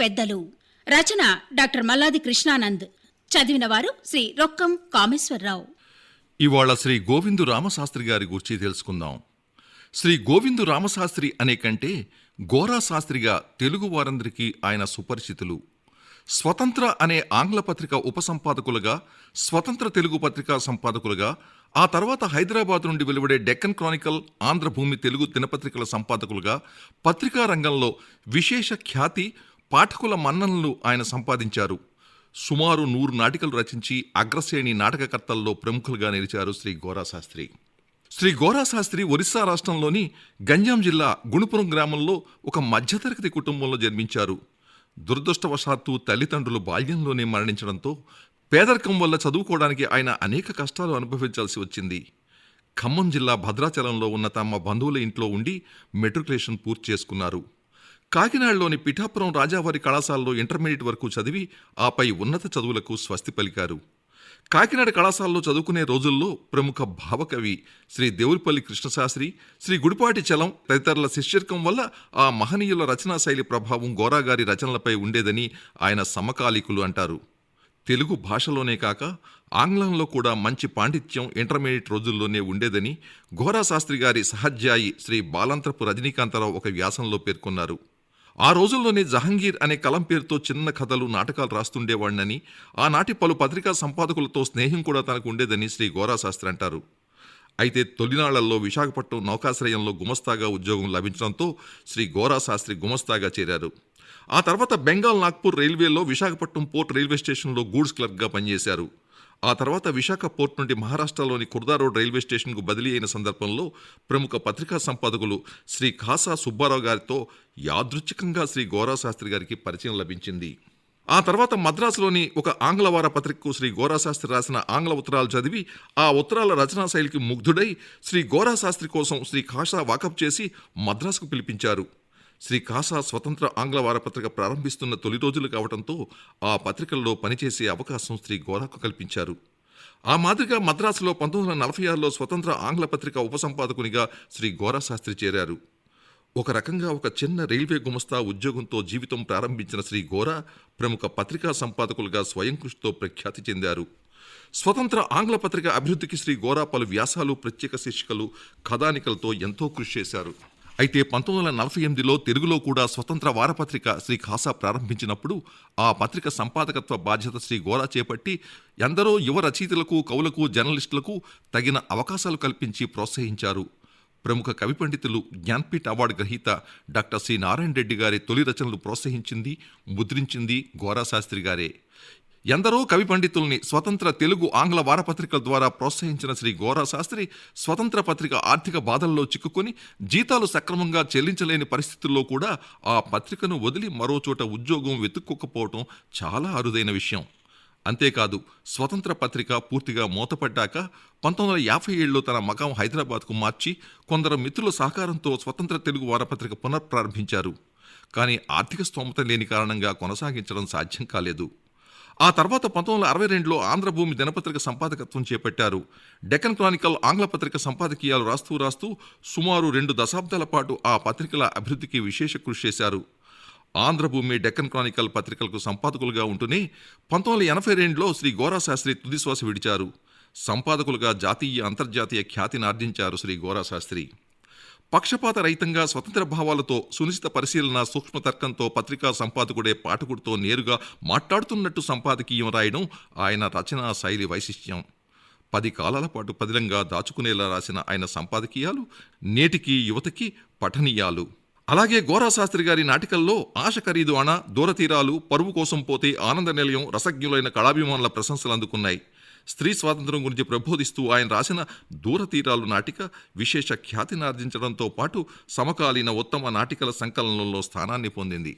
పెద్దలు. రచన డాక్టర్ మల్లాది కృష్ణానంద్. చదివిన వారు శ్రీ రొక్కం కామేశ్వరరావు. ఇవాళ శ్రీ గోవిందు రామశాస్త్రి గారి గురించి తెలుసుకుందాం. శ్రీ గోవిందు రామశాస్త్రి అనే కంటే గోరా శాస్త్రిగా తెలుగు వారందరికీ ఆయన సుపరిచితులు. స్వతంత్ర అనే ఆంగ్ల పత్రిక ఉపసంపాదకులుగా స్వతంత్ర తెలుగు పత్రికా సంపాదకులుగా ఆ తర్వాత హైదరాబాద్ నుండి వెలువడే డెక్కన్ క్రానికల్ ఆంధ్రభూమి తెలుగు దినపత్రికల సంపాదకులుగా పత్రికా రంగంలో విశేష ఖ్యాతి పాఠకుల మన్ననలు ఆయన సంపాదించారు. సుమారు నూరు నాటికలు రచించి అగ్రశ్రేణి నాటకకర్తల్లో ప్రముఖులుగా నిలిచారు శ్రీ గోరాశాస్త్రి శ్రీ గోరాశాస్త్రి ఒరిస్సా రాష్ట్రంలోని గంజాం జిల్లా గుణపురం గ్రామంలో ఒక మధ్యతరగతి కుటుంబంలో జన్మించారు. దురదృష్టవశాత్తు తల్లిదండ్రులు బాల్యంలోనే మరణించడంతో పేదరికం వల్ల చదువుకోవడానికి ఆయన అనేక కష్టాలు అనుభవించాల్సి వచ్చింది. ఖమ్మం జిల్లా భద్రాచలంలో ఉన్న తమ బంధువుల ఇంట్లో ఉండి మెట్రికులేషన్ పూర్తి చేసుకున్నారు. కాకినాడలోని పిఠాపురం రాజావారి కళాశాలలో ఇంటర్మీడియట్ వరకు చదివి ఆపై ఉన్నత చదువులకు స్వస్తి పలికారు. కాకినాడ కళాశాలలో చదువుకునే రోజుల్లో ప్రముఖ భావకవి శ్రీ దేవులపల్లి కృష్ణశాస్త్రి శ్రీ గుడిపాటి చలం తదితరుల శిష్యర్కం వల్ల ఆ మహనీయుల రచనా శైలి ప్రభావం గోరాగారి రచనలపై ఉండేదని ఆయన సమకాలీకులు అంటారు. తెలుగు భాషలోనే కాక ఆంగ్లంలో కూడా మంచి పాండిత్యం ఇంటర్మీడియట్ రోజుల్లోనే ఉండేదని ఘోరా శాస్త్రి గారి సహధ్యాయి శ్రీ బాలంత్రపు రజనీకాంతరావు ఒక వ్యాసంలో పేర్కొన్నారు. ఆ రోజుల్లోనే జహంగీర్ అనే కలం పేరుతో చిన్న కథలు నాటకాలు రాస్తుండేవాడినని ఆనాటి పలు పత్రికా సంపాదకులతో స్నేహం కూడా తనకు ఉండేదని శ్రీ గోరాశాస్త్రి అంటారు. అయితే తొలినాళ్ళలో విశాఖపట్నం నౌకాశ్రయంలో గుమస్తాగా ఉద్యోగం లభించడంతో శ్రీ గోరాశాస్త్రి గుమస్తాగా చేరారు. ఆ తర్వాత బెంగాల్ నాగ్పూర్ రైల్వేలో విశాఖపట్నం పోర్ట్ రైల్వే స్టేషన్లో గూడ్స్ క్లర్క్గా పనిచేశారు. ఆ తర్వాత విశాఖ పోర్ట్ నుండి మహారాష్ట్రలోని కుర్దా రోడ్ రైల్వే స్టేషన్కు బదిలీ అయిన సందర్భంలో ప్రముఖ పత్రికా సంపాదకులు శ్రీ ఖాసా సుబ్బారావు గారితో యాదృచ్ఛికంగా శ్రీ గోరా శాస్త్రి గారికి పరిచయం లభించింది. ఆ తర్వాత మద్రాసులోని ఒక ఆంగ్ల వార పత్రికకు శ్రీ గోరా శాస్త్రి రాసిన ఆంగ్ల ఉత్తరాలు చదివి ఆ ఉత్తరాల రచనా శైలికి ముగ్ధుడై శ్రీ గోరా శాస్త్రి కోసం శ్రీ ఖాషా వాకప్ చేసి మద్రాసుకు పిలిపించారు. శ్రీ కాసా స్వతంత్ర ఆంగ్ల వారపత్రిక ప్రారంభిస్తున్న తొలి రోజులు కావడంతో ఆ పత్రికల్లో పనిచేసే అవకాశం శ్రీ గోరాకు కల్పించారు. ఆ మాదిరిగా మద్రాసులో పంతొమ్మిది వందల నలభై ఆరులో స్వతంత్ర ఆంగ్ల పత్రిక ఉపసంపాదకునిగా శ్రీ గోరా శాస్త్రి చేరారు. ఒక రకంగా ఒక చిన్న రైల్వే గుమస్తా ఉద్యోగంతో జీవితం ప్రారంభించిన శ్రీ గోరా ప్రముఖ పత్రికా సంపాదకులుగా స్వయం కృషితో ప్రఖ్యాతి చెందారు. స్వతంత్ర ఆంగ్ల పత్రిక అభివృద్ధికి శ్రీ గోరా పలు వ్యాసాలు ప్రత్యేక శీర్షికలు కథానికలతో ఎంతో కృషి చేశారు. అయితే పంతొమ్మిది వందల నలభై ఎనిమిదిలో తెలుగులో కూడా స్వతంత్ర వారపత్రిక శ్రీ ఖాసా ప్రారంభించినప్పుడు ఆ పత్రిక సంపాదకత్వ బాధ్యత శ్రీ గోరా చేపట్టి ఎందరో యువ రచయితలకు కవులకు జర్నలిస్టులకు తగిన అవకాశాలు కల్పించి ప్రోత్సహించారు. ప్రముఖ కవి పండితులు జ్ఞాన్పీఠ్ అవార్డు గ్రహీత డాక్టర్ సి నారాయణ రెడ్డి గారి తొలి రచనలు ప్రోత్సహించింది ముద్రించింది గోరా శాస్త్రి గారే. ఎందరో కవి పండితుల్ని స్వతంత్ర తెలుగు ఆంగ్ల వారపత్రికల ద్వారా ప్రోత్సహించిన శ్రీ గోరా శాస్త్రి స్వతంత్ర పత్రిక ఆర్థిక బాధల్లో చిక్కుకొని జీతాలు సక్రమంగా చెల్లించలేని పరిస్థితుల్లో కూడా ఆ పత్రికను వదిలి మరో చోట ఉద్యోగం వెతుక్కోకపోవటం చాలా అరుదైన విషయం. అంతేకాదు స్వతంత్ర పత్రిక పూర్తిగా మూతపడ్డాక పంతొమ్మిది వందల యాభై ఏడులో తన మకాం హైదరాబాద్కు మార్చి కొందరు మిత్రుల సహకారంతో స్వతంత్ర తెలుగు వారపత్రిక పునఃప్రారంభించారు. కానీ ఆర్థిక స్తోమత లేని కారణంగా కొనసాగించడం సాధ్యం కాలేదు. ఆ తర్వాత పంతొమ్మిది వందల అరవై రెండులో ఆంధ్రభూమి దినపత్రిక సంపాదకత్వం చేపట్టారు. డెక్కన్ క్రానికల్ ఆంగ్ల పత్రిక సంపాదకీయాలు రాస్తూ రాస్తూ సుమారు రెండు దశాబ్దాల పాటు ఆ పత్రికల అభివృద్ధికి విశేష కృషి చేశారు. ఆంధ్రభూమి డెక్కన్ క్రానికల్ పత్రికలకు సంపాదకులుగా ఉంటూనే పంతొమ్మిది వందల ఎనభై రెండులో శ్రీ గోరా శాస్త్రి తుదిశ్వాస విడిచారు. సంపాదకులుగా జాతీయ అంతర్జాతీయ ఖ్యాతిని ఆర్జించారు శ్రీ గోరా శాస్త్రి. పక్షపాత రహితంగా స్వతంత్ర భావాలతో సునిశ్చిత పరిశీలన సూక్ష్మ తర్కంతో పత్రికా సంపాదకుడే పాఠకుడితో నేరుగా మాట్లాడుతున్నట్టు సంపాదకీయం రాయడం ఆయన రచనా శైలి వైశిష్ట్యం. పది కాలాల పాటు పదిలంగా దాచుకునేలా రాసిన ఆయన సంపాదకీయాలు నేటికి యువతకి పఠనీయాలు. అలాగే గోరాశాస్త్రి గారి నాటికల్లో ఆశ ఖరీదు అణ దూరతీరాలు పరువు కోసం పోతే ఆనంద నిలయం రసజ్ఞులైన కళాభిమానుల ప్రశంసలు అందుకున్నాయి. స్త్రీ స్వాతంత్రం గురించి ప్రబోధిస్తూ ఆయన రాసిన దూరతీరాలు నాటిక విశేష ఖ్యాతిని ఆర్జించడంతో పాటు సమకాలీన ఉత్తమ నాటికల సంకలనంలో స్థానాన్ని పొందింది.